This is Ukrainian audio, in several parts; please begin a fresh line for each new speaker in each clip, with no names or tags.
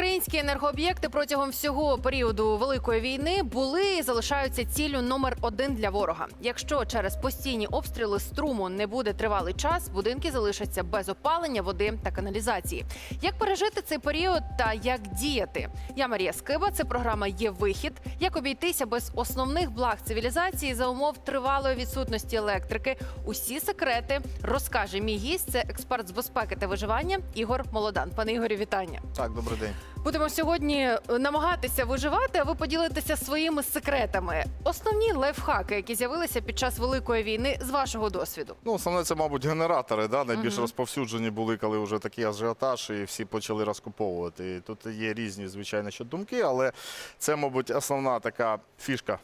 Україні. Українські енергооб'єкти протягом всього періоду великої війни були і залишаються ціллю номер один для ворога. Якщо через постійні обстріли струму не буде тривалий час, будинки залишаться без опалення, води та каналізації. Як пережити цей період та як діяти? Я Марія Скиба. Це програма є вихід. Як обійтися без основних благ цивілізації за умов тривалої відсутності електрики? Усі секрети розкаже мій гість. Це експерт з безпеки та виживання Ігор Молодан. Пане Ігорі, вітання.
Так, добрий день.
Будемо сьогодні е, намагатися виживати, а ви поділитеся своїми секретами. Основні лайфхаки, які з'явилися під час великої війни, з вашого досвіду.
Ну, основне, це, мабуть, генератори. Да? Найбільш
угу.
розповсюджені були, коли вже такий ажіотаж, і всі почали розкуповувати. І Тут є різні, звичайно, що думки, але це, мабуть, основна така фішка.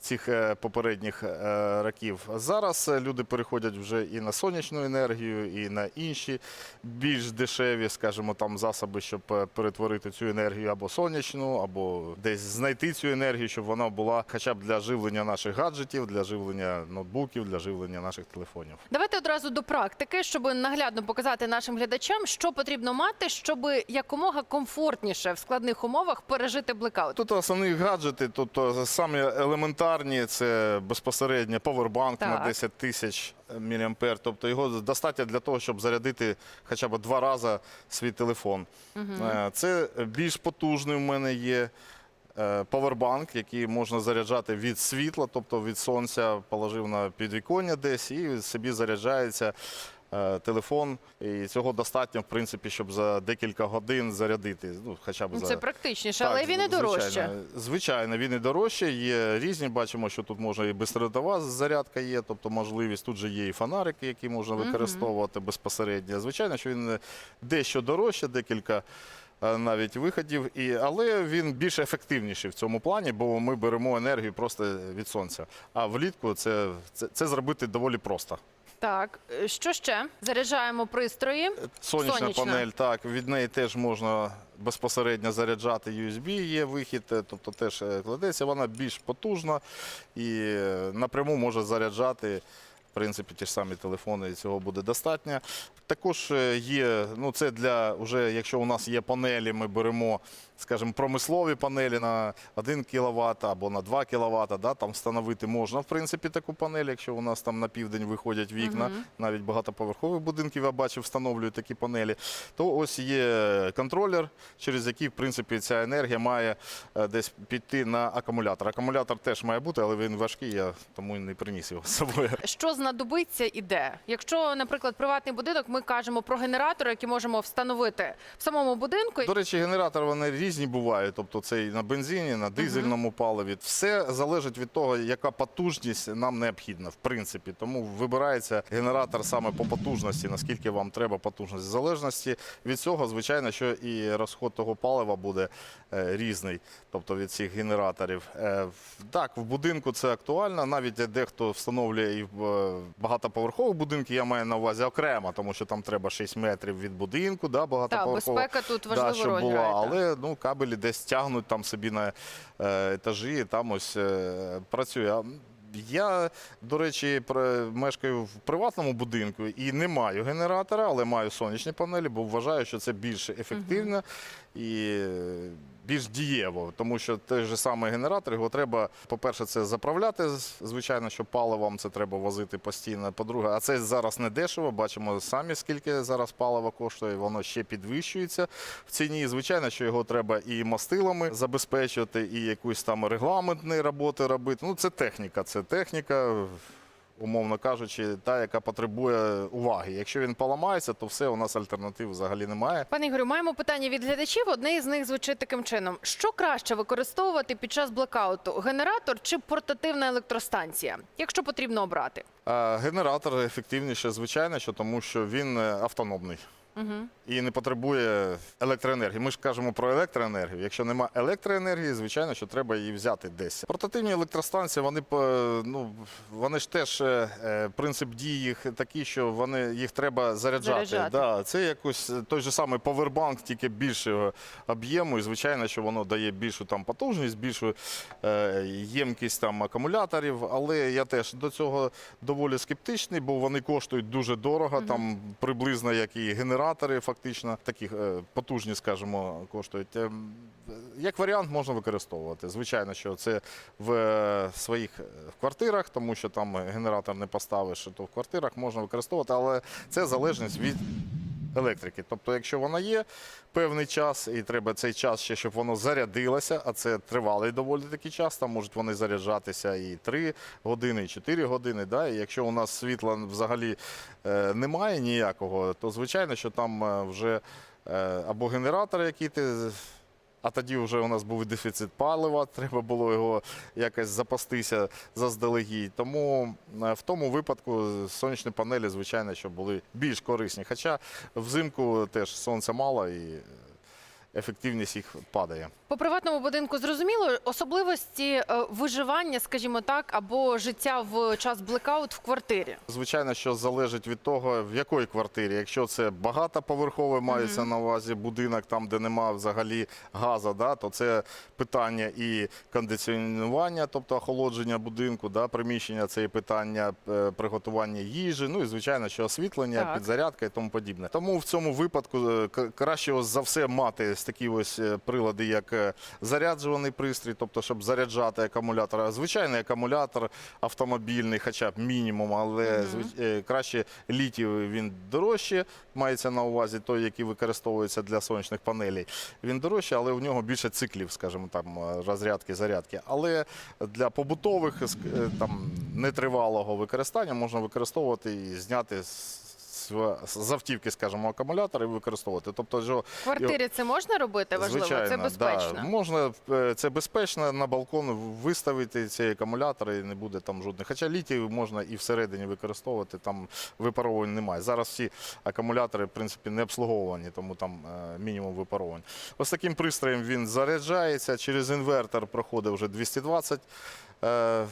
Цих е, попередніх е, років зараз е, люди переходять вже і на сонячну енергію, і на інші більш дешеві, скажімо, там засоби, щоб перетворити цю енергію або сонячну, або десь знайти цю енергію, щоб вона була хоча б для живлення наших гаджетів, для живлення ноутбуків, для живлення наших телефонів.
Давайте одразу до практики, щоб наглядно показати нашим глядачам, що потрібно мати, щоб якомога комфортніше в складних умовах пережити блекаут.
Тут основні гаджети, тобто самі елементарні, це безпосередньо повербанк на 10 тисяч мА. Тобто його достатньо для того, щоб зарядити хоча б два рази свій телефон. Е, Це більш потужний в мене є. е, Повербанк, який можна заряджати від світла, тобто від сонця, положив на підвіконня десь і собі заряджається телефон. І цього достатньо, в принципі, щоб за декілька годин зарядити. Ну, хоча б
Ну,
за
Це практичніше,
так,
але він і дорожче.
Звичайно, звичайно, він і дорожче. Є різні. Бачимо, що тут можна і безпередова зарядка є, тобто можливість. Тут же є і фонарики, які можна використовувати безпосередньо. Звичайно, що він дещо дорожче, декілька. е, Навіть виходів, і але він більш ефективніший в цьому плані, бо ми беремо енергію просто від сонця. А влітку це, це, це зробити доволі просто.
Так, е, що ще? Заряджаємо пристрої.
Сонячна,
Сонячна.
панель, так, від неї теж можна безпосередньо заряджати USB, є вихід, е, тобто теж е, кладеться, вона більш потужна і е, напряму може заряджати. В принципі, ті ж самі телефони, і цього буде достатньо. Також е, є, ну це для вже, якщо у нас є панелі, ми беремо, скажімо, промислові панелі на 1 кВт або на 2 кВт, да, там встановити можна, в принципі, таку панель, якщо у нас там на південь виходять вікна, навіть багатоповерхових будинків, я бачив, встановлюють такі панелі, то ось є контролер, через який, в принципі, ця енергія має е, десь піти на акумулятор. Акумулятор теж має бути, але він важкий, я тому і не приніс його з собою.
Що знадобиться і де? Якщо, наприклад, приватний будинок, ми кажемо про генератори, які можемо встановити в самому будинку.
До речі, генератори вони різні бувають, тобто це і на бензині, на дизельному паливі. Все залежить від того, яка потужність нам необхідна, в принципі. Тому вибирається генератор саме по потужності, наскільки вам треба потужності. В залежності від цього, звичайно, що і розход того палива буде е, різний, тобто від цих генераторів. Е, так, в будинку це актуально. Навіть дехто встановлює і е, багатоповерхових будинків, я маю на увазі окремо, тому що там треба 6 метрів від будинку, да,
Та
багатоповерхового.
безпека тут
Да,
важливу
щоб
роль грає.
але ну, кабелі десь тягнуть там собі на е, етажі, там ось е, працює. Я, до речі, мешкаю в приватному будинку і не маю генератора, але маю сонячні панелі, бо вважаю, що це більш ефективно і більш дієво. Тому що той же самий генератор, його треба, по-перше, це заправляти, звичайно, що паливом це треба возити постійно. По-друге, а це зараз не дешево. Бачимо самі, скільки зараз паливо коштує, воно ще підвищується в ціні. Звичайно, що його треба і мастилами забезпечувати, і якусь там регламентні роботи робити. Ну, це техніка, це техніка. Умовно кажучи, та, яка потребує уваги. Якщо він поламається, то все у нас альтернатив взагалі немає.
Пане Ігорю, маємо питання від глядачів. Одне із них звучить таким чином: що краще використовувати під час блекауту: генератор чи портативна електростанція, якщо потрібно обрати?
Генератор ефективніше, звичайно, що тому що він е, І не потребує електроенергії. Ми ж кажемо про електроенергію. Якщо нема електроенергії, звичайно, що треба її взяти десь. Портативні електростанції, вони ну вони ж теж е, е, принцип дії їх такий, що вони їх треба заряджати.
Заряджати.
Да, це якось е, той же самий повербанк, тільки більшого об'єму. І звичайно, що воно дає більшу там потужність, більшу е, ємкість там акумуляторів. Але я теж до цього доволі скептичний, бо вони коштують дуже дорого, там приблизно як і генератор. Генератори, фактично, такі е, потужні, скажімо, коштують. Ем, Як варіант можна використовувати. Звичайно, що це в е, своїх е, квартирах, тому що там генератор не поставиш, то в квартирах можна використовувати, але це залежність від електрики. Тобто, якщо вона є певний час, і треба цей час ще, щоб воно зарядилося, а це тривалий доволі такий час, там можуть вони заряджатися і 3 години, і 4 години. Да? І якщо у нас світла взагалі е, немає ніякого, то звичайно, що там е, вже е, або генератор, який ти. А тоді вже у нас був дефіцит палива, треба було його якось запастися заздалегідь. Тому е, в тому випадку сонячні панелі, звичайно, що були більш корисні. Хоча взимку теж сонця мало і ефективність їх падає.
По приватному будинку зрозуміло особливості е, виживання, скажімо так, або життя в час блекаут в квартирі.
Звичайно, що залежить від того, в якої квартирі. Якщо це багатоповерховий мається на увазі будинок, там де нема взагалі газу, да, то це питання і кондиціонування, тобто охолодження будинку, да, приміщення, це і питання е, приготування їжі. Ну і звичайно, що освітлення,
Так.
підзарядка і тому подібне. Тому в цьому випадку е, краще за все мати такі ось е, прилади, як е, заряджуваний пристрій, тобто щоб заряджати акумулятор. А Звичайний акумулятор автомобільний, хоча б мінімум, але звич- е, краще літій він дорожче, мається на увазі той, який використовується для сонячних панелей. Він дорожче, але у нього більше циклів, скажімо там, розрядки, зарядки. Але для побутових там нетривалого використання можна використовувати і зняти з з- з автівки, скажімо, акумулятор і використовувати. Тобто, що
В квартирі це можна робити? Важливо, це безпечно.
Да. Можна е, це безпечно на балкон виставити цей акумулятор і не буде там жодних. Хоча літій можна і всередині використовувати, там випаровувань немає. Зараз всі акумулятори, в принципі, не обслуговувані, тому там е, мінімум випаровувань. Ось таким пристроєм він заряджається, через інвертор проходить вже 220. Е, е,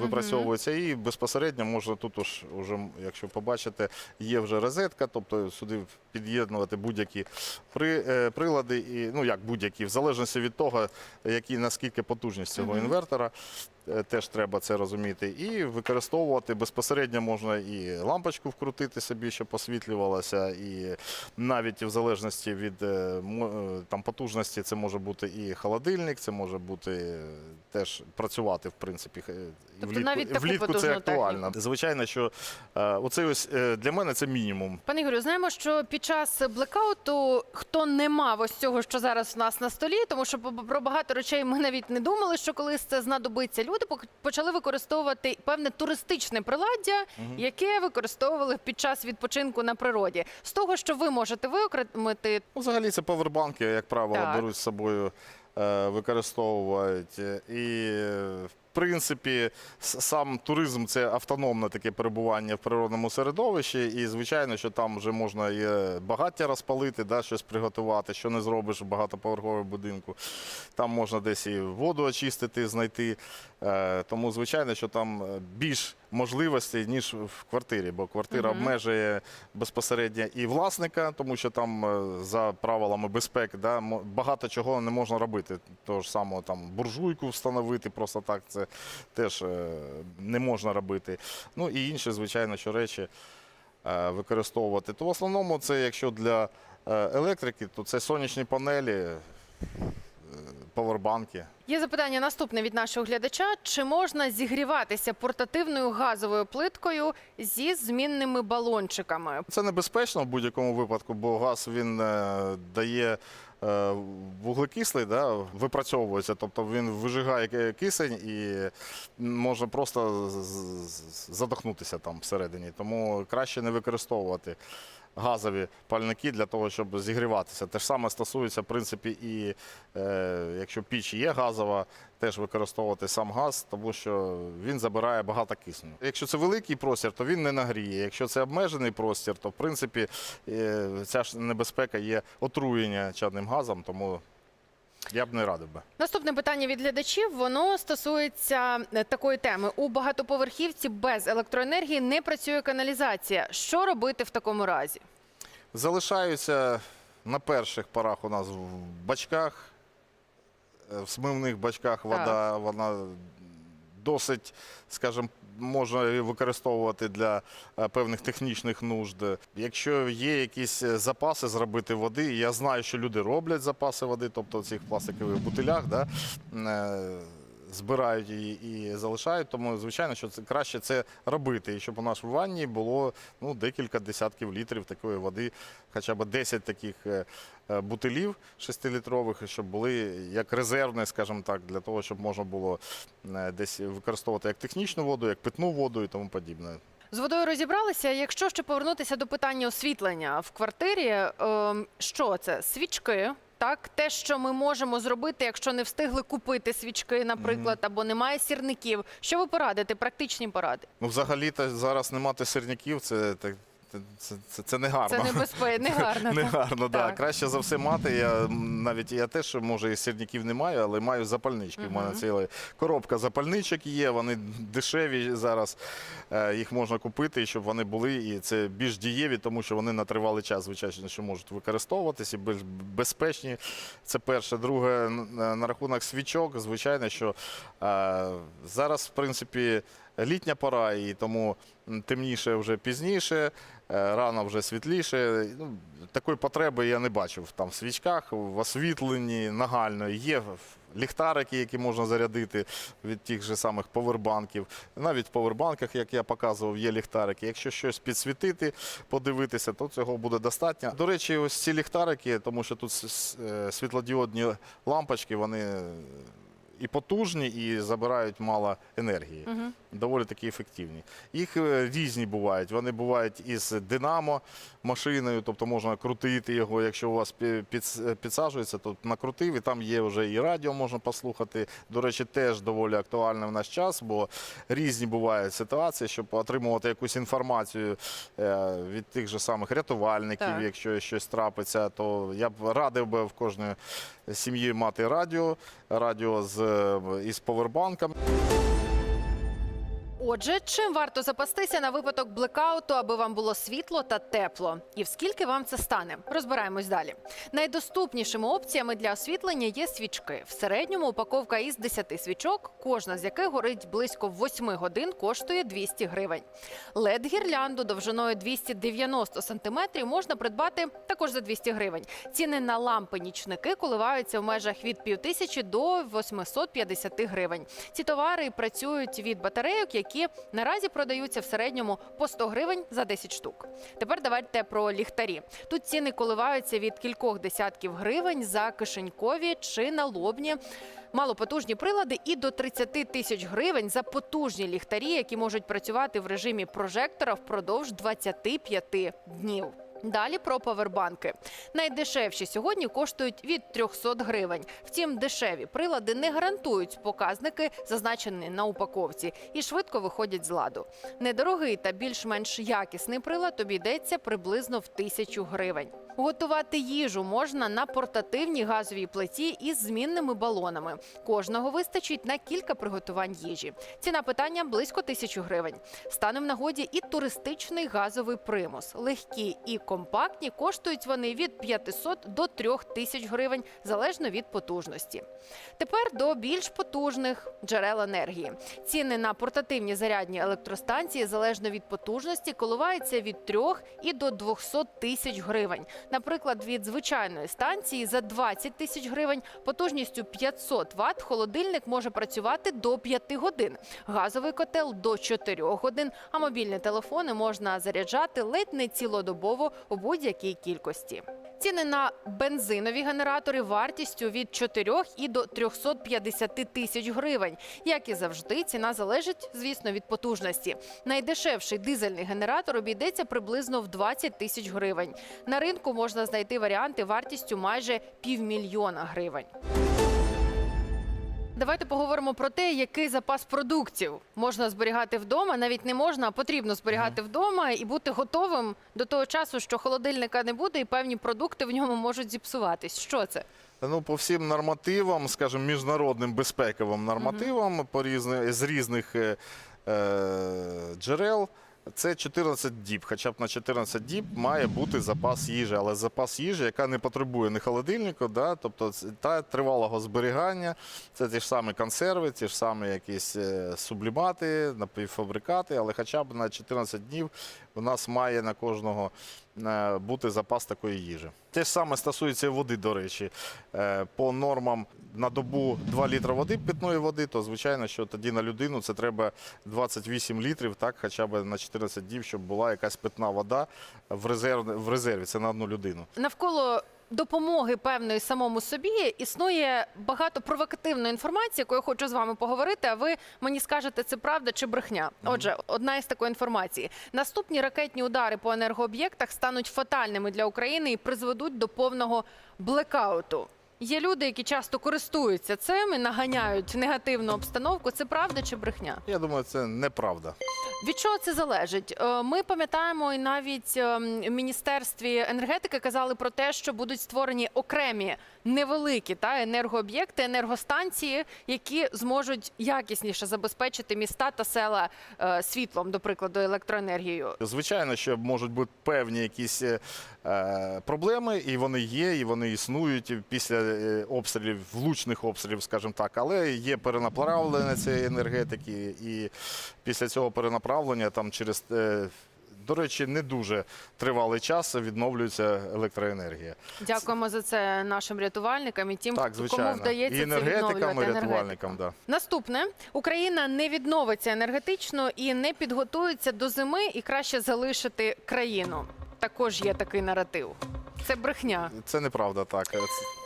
Випрацьовується. І безпосередньо можна тут, уж, уже, якщо побачите, є вже розетка, тобто сюди під'єднувати будь-які при, е, прилади, і, ну як будь-які, в залежності від того, які наскільки потужність цього інвертора. Е, Теж треба це розуміти. І використовувати безпосередньо можна і лампочку вкрутити собі, щоб освітлювалася, і навіть в залежності від е, е, там, потужності це може бути і холодильник, це може бути теж працювати, в принципі.
Тобто навіть таку
влітку це актуально.
техніку.
Звичайно, що е, оцей ось для мене це мінімум.
Пане Ігорю, знаємо, що під час блекауту хто не мав ось цього, що зараз у нас на столі, тому що про багато речей ми навіть не думали, що колись це знадобиться. Люди почали використовувати певне туристичне приладдя, яке використовували під час відпочинку на природі. З того, що ви можете виокремити,
Ну, взагалі це павербанки, як правило,
Так.
беруть з собою, е, використовують. І, в принципі, сам туризм це автономне таке перебування в природному середовищі. І, звичайно, що там вже можна і е, багаття розпалити, да, щось приготувати, що не зробиш в багатоповерховому будинку. Там можна десь і воду очистити, знайти. Е, Тому, звичайно, що там е, більш можливостей, ніж в квартирі, бо квартира
Мгм.
обмежує безпосередньо і власника, тому що там е, за правилами безпеки да, багато чого не можна робити. Того ж самого там буржуйку встановити просто так, це теж е, не можна робити. Ну і інші, звичайно, що речі е, використовувати. То в основному це, якщо для електрики, то це сонячні панелі, павербанки.
Є запитання наступне від нашого глядача: чи можна зігріватися портативною газовою плиткою зі змінними балончиками?
Це небезпечно в будь-якому випадку, бо газ він е, дає е, вуглекислий, да, випрацьовується, тобто він вижигає ки- кисень і можна просто з- з- з- задохнутися там всередині. Тому краще не використовувати газові пальники для того, щоб зігріватися. Те ж саме стосується, в принципі, і е, якщо піч є газова, теж використовувати сам газ, тому що він забирає багато кисню. Якщо це великий простір, то він не нагріє. Якщо це обмежений простір, то в принципі е, ця ж небезпека є отруєння чадним газом, тому я б не радив би.
Наступне питання від глядачів. Воно стосується е, такої теми. У багатоповерхівці без електроенергії не працює каналізація. Що робити в такому разі?
Залишаються на перших порах у нас в бачках, е, в смивних бачках вода, вона досить, скажімо, можна використовувати для е, певних технічних нужд. Якщо є якісь е, запаси зробити води, я знаю, що люди роблять запаси води, тобто в цих пластикових бутилях, да, е, збирають її і залишають. Тому, звичайно, що це краще це робити. І щоб у нас в ванні було ну, декілька десятків літрів такої води, хоча б 10 таких е, е, бутилів 6-літрових, щоб були як резервне, скажімо так, для того, щоб можна було е, десь використовувати як технічну воду, як питну воду і тому подібне.
З водою розібралися. Якщо ще повернутися до питання освітлення в квартирі, ем, що це? Свічки. Так, те, що ми можемо зробити, якщо не встигли купити свічки, наприклад, або немає сірників. Що ви порадите? Практичні поради.
Ну, взагалі-то зараз не мати сірників, це, це, це, це, це не гарно.
Це небезпечно, не гарно.
Не гарно, да.
Так.
Краще за все мати. Я навіть я теж, може, і сірників не маю, але маю запальнички. У мене ціла коробка запальничок є, вони дешеві зараз. е, Їх можна купити, щоб вони були, і це більш дієві, тому що вони на тривалий час, звичайно, що можуть використовуватися більш безпечні. Це перше. Друге, на на рахунок свічок, звичайно, що е, зараз, в принципі, літня пора, і тому темніше вже пізніше, е, рано вже світліше. Ну, такої потреби я не бачив там в свічках, в освітленні нагально. Є ліхтарики, які можна зарядити від тих же самих повербанків. Навіть в повербанках, як я показував, є ліхтарики. Якщо щось підсвітити, подивитися, то цього буде достатньо. До речі, ось ці ліхтарики, тому що тут е, світлодіодні лампочки, вони е, і потужні, і забирають мало енергії
Мгм.
доволі таки ефективні. Їх е, різні бувають. Вони бувають із динамо машиною, тобто можна крутити його. Якщо у вас підсаджується, то накрутив, і там є вже і радіо можна послухати. До речі, теж доволі актуально в наш час, бо різні бувають ситуації, щоб отримувати якусь інформацію е, від тих же самих рятувальників,
Так.
якщо щось трапиться, то я б радив би в кожної сім'ї мати радіо, радіо з із повербанком.
Отже, чим варто запастися на випадок блекауту, аби вам було світло та тепло? І в скільки вам це стане? Розбираємось далі. Найдоступнішими опціями для освітлення є свічки. В середньому упаковка із 10 свічок, кожна з яких горить близько 8 годин, коштує 200 гривень. led гірлянду довжиною 290 сантиметрів можна придбати також за 200 гривень. Ціни на лампи нічники коливаються в межах від півтисячі до 850 гривень. Ці товари працюють від батарейок, які наразі продаються в середньому по 100 гривень за 10 штук. Тепер давайте про ліхтарі. Тут ціни коливаються від кількох десятків гривень за кишенькові чи налобні. Малопотужні прилади і до 30 тисяч гривень за потужні ліхтарі, які можуть працювати в режимі прожектора впродовж 25 днів. Далі про павербанки. Найдешевші сьогодні коштують від 300 гривень. Втім, дешеві прилади не гарантують показники, зазначені на упаковці, і швидко виходять з ладу. Недорогий та більш-менш якісний прилад обійдеться приблизно в тисячу гривень. Готувати їжу можна на портативній газовій плиті із змінними балонами. Кожного вистачить на кілька приготувань їжі. Ціна питання близько тисячі гривень. Стане в нагоді і туристичний газовий примус. Легкі і компактні коштують вони від 500 до 3000 гривень залежно від потужності. Тепер до більш потужних джерел енергії. Ціни на портативні зарядні електростанції залежно від потужності коливаються від 3 і до 200 тисяч гривень. Наприклад, від звичайної станції за 20 тисяч гривень потужністю 500 Вт холодильник може працювати до 5 годин, газовий котел до 4 годин, а мобільні телефони можна заряджати ледь не цілодобово у будь-якій кількості. Ціни на бензинові генератори вартістю від 4 і до 350 тисяч гривень. Як і завжди, ціна залежить, звісно, від потужності. Найдешевший дизельний генератор обійдеться приблизно в 20 тисяч гривень. На ринку можна знайти варіанти вартістю майже півмільйона гривень. Давайте поговоримо про те, який запас продуктів можна зберігати вдома. Навіть не можна, а потрібно зберігати вдома і бути готовим до того часу, що холодильника не буде, і певні продукти в ньому можуть зіпсуватись. Що це?
Ну, по всім нормативам, скажімо, міжнародним безпековим нормативам по різни, з різних е, е, джерел Це 14 діб. Хоча б на 14 діб має бути запас їжі, але запас їжі, яка не потребує ні холодильника, да, тобто та тривалого зберігання, це ті ж самі консерви, ті ж самі якісь е, сублімати, напівфабрикати, але хоча б на 14 днів у нас має на кожного бути запас такої їжі. Те ж саме стосується і води, до речі. Е, По нормам на добу 2 літри води, питної води, то звичайно, що тоді на людину це треба 28 літрів, так, хоча б на 14 днів, щоб була якась питна вода в, резерв, в резерві. Це на одну людину.
Навколо допомоги певної самому собі існує багато провокативної інформації, яку я хочу з вами поговорити. А ви мені скажете, це правда чи брехня? Отже, одна із такої інформації: наступні ракетні удари по енергооб'єктах стануть фатальними для України і призведуть до повного блекауту. Є люди, які часто користуються цим і наганяють негативну обстановку. Це правда чи брехня?
Я думаю, це неправда.
Від чого це залежить? Е, Ми пам'ятаємо, і навіть е, в міністерстві енергетики казали про те, що будуть створені окремі невеликі та енергооб'єкти, енергостанції, які зможуть якісніше забезпечити міста та села е, світлом, до прикладу, електроенергією.
Звичайно, що можуть бути певні якісь е, проблеми, і вони є, і вони існують після обстрілів, влучних обстрілів, скажімо так. Але є перенаправлення цієї енергетики, і після цього перенаправлення там через. е, До речі, не дуже тривалий час відновлюється електроенергія.
Дякуємо за це нашим рятувальникам і тим,
Так,
кому вдається
і
це
енергетикам, і рятувальникам. Да.
Наступне Україна не відновиться енергетично і не підготується до зими, і краще залишити країну. Також є такий наратив. Це брехня.
Це неправда так.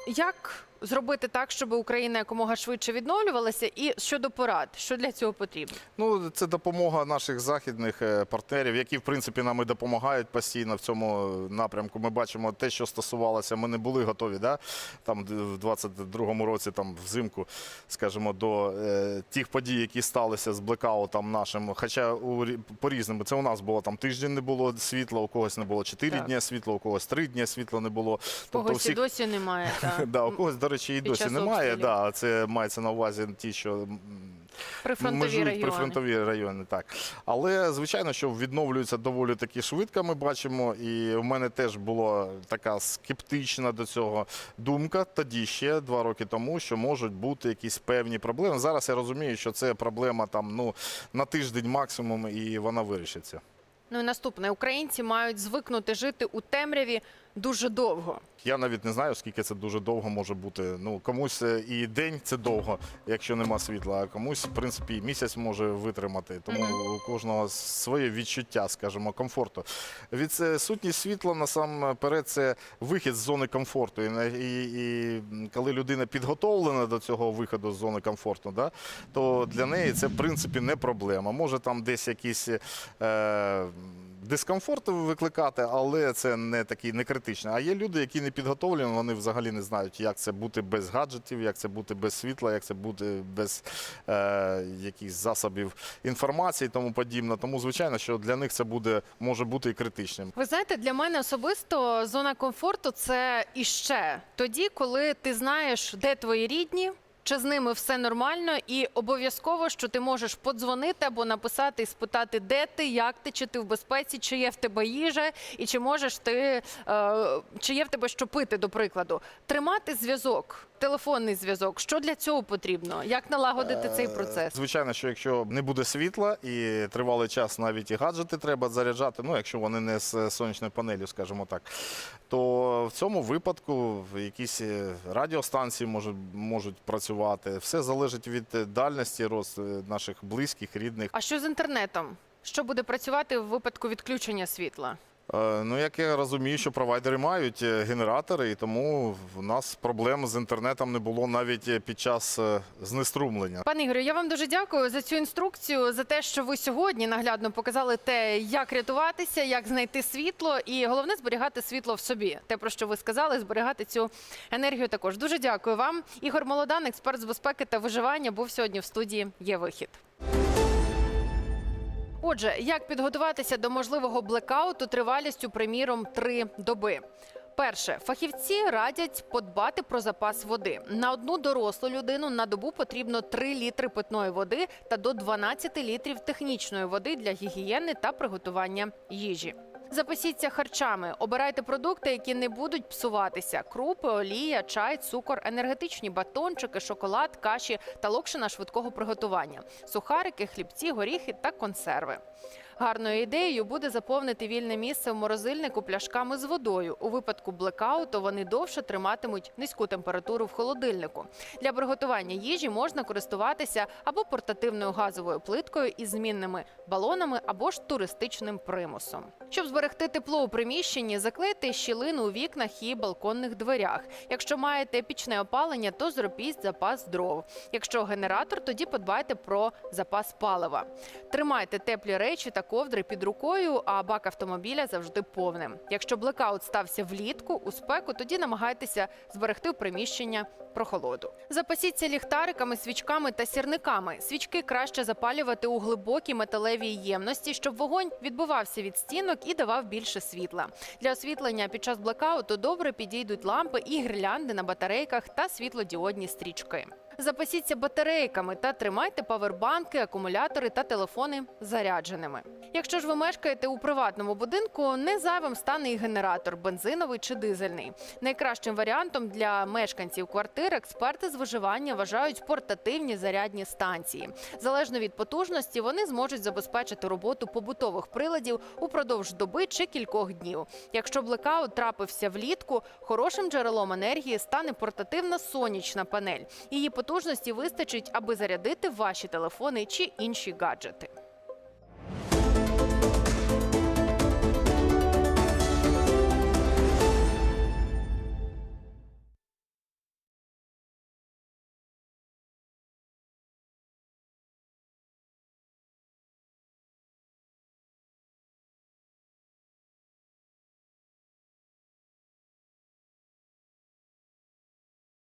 Як зробити так, щоб Україна якомога швидше відновлювалася? І щодо порад, що для цього потрібно?
Ну, це допомога наших західних е, партнерів, які в принципі нам і допомагають постійно в цьому напрямку. Ми бачимо те, що стосувалося. Ми не були готові, да? там в 22-му році, там взимку, скажімо, до е, тих подій, які сталися з блекаутом нашим. Хоча у по-різному це у нас було там тиждень не було світла, у когось не було 4
Так.
дня світла, у когось 3 дні світла не було.
Когось і досі немає. Та.
Да, у когось, до речі, і
Під
досі
час
немає.
обстрілів.
Да, це мається на увазі ті, що
Прифронтові
межують
райони.
прифронтові райони. Так. Але, звичайно, що відновлюються доволі таки швидко, ми бачимо. І в мене теж була така скептична до цього думка тоді ще два роки тому, що можуть бути якісь певні проблеми. Зараз я розумію, що це проблема там ну на тиждень максимум, і вона вирішиться.
Ну і наступне українці мають звикнути жити у темряві дуже довго.
Я навіть не знаю, скільки це дуже довго може бути. Ну комусь е, і день це довго, якщо нема світла, а комусь, в принципі, і місяць може витримати. Тому у кожного своє відчуття, скажімо, комфорту. Від сутність світла насамперед це вихід з зони комфорту. І, і, і коли людина підготовлена до цього виходу з зони комфорту, да, то для неї це в принципі не проблема. Може там десь якісь. Е, Дискомфорт викликати, але це не такий не критично. А є люди, які не підготовлені, вони взагалі не знають, як це бути без гаджетів, як це бути без світла, як це бути без е, якихось засобів інформації тому подібне. Тому, звичайно, що для них це буде може бути і критичним.
Ви знаєте, для мене особисто зона комфорту це іще тоді, коли ти знаєш, де твої рідні. Чи з ними все нормально, і обов'язково, що ти можеш подзвонити або написати і спитати, де ти, як ти, чи ти в безпеці, чи є в тебе їжа, і чи можеш ти, е, чи є в тебе що пити, до прикладу. Тримати зв'язок, телефонний зв'язок. Що для цього потрібно? Як налагодити цей процес?
Звичайно, що якщо не буде світла і тривалий час навіть і гаджети треба заряджати, ну якщо вони не з сонячною панелью, скажімо так, то в цьому випадку якісь е, радіостанції можуть, можуть працювати. Все залежить від е, дальності роз е, наших близьких, рідних.
А що з інтернетом? Що буде працювати в випадку відключення світла?
Е, Ну, як я розумію, що провайдери мають е, генератори, і тому в нас проблем з інтернетом не було навіть е, під час знеструмлення.
Пане Ігорю, я вам дуже дякую за цю інструкцію, за те, що ви сьогодні наглядно показали те, як рятуватися, як знайти світло, і головне зберігати світло в собі. Те, про що ви сказали, зберігати цю енергію також. Дуже дякую вам. Ігор Молодан, експерт з безпеки та виживання, був сьогодні в студії. Є вихід. Отже, як підготуватися до можливого блекауту тривалістю, приміром, три доби. Перше, фахівці радять подбати про запас води. На одну дорослу людину на добу потрібно 3 літри питної води та до 12 літрів технічної води для гігієни та приготування їжі. Запасіться харчами, обирайте продукти, які не будуть псуватися: крупи, олія, чай, цукор, енергетичні батончики, шоколад, каші та локшина швидкого приготування, сухарики, хлібці, горіхи та консерви. Гарною ідеєю буде заповнити вільне місце в морозильнику пляшками з водою. У випадку блекауту вони довше триматимуть низьку температуру в холодильнику. Для приготування їжі можна користуватися або портативною газовою плиткою із змінними балонами, або ж туристичним примусом. Щоб зберегти тепло у приміщенні, заклейте щілину у вікнах і балконних дверях. Якщо маєте пічне опалення, то зробіть запас дров. Якщо генератор, тоді подбайте про запас палива. Тримайте теплі речі та ковдри під рукою, а бак автомобіля завжди повним. Якщо блекаут стався влітку у спеку, тоді намагайтеся зберегти приміщення прохолоду. Запасіться ліхтариками, свічками та сірниками. Свічки краще запалювати у глибокій металевій ємності, щоб вогонь відбивався від стінок і давав більше світла. Для освітлення під час блекауту добре підійдуть лампи і гірлянди на батарейках та світлодіодні стрічки. Запасіться батарейками та тримайте павербанки, акумулятори та телефони зарядженими. Якщо ж ви мешкаєте у приватному будинку, не зайвим стане і генератор бензиновий чи дизельний. Найкращим варіантом для мешканців квартир експерти з виживання вважають портативні зарядні станції. Залежно від потужності, вони зможуть забезпечити роботу побутових приладів упродовж доби чи кількох днів. Якщо блекаут трапився влітку, хорошим джерелом енергії стане портативна сонячна панель. Її потужності вистачить, аби зарядити ваші телефони чи інші гаджети.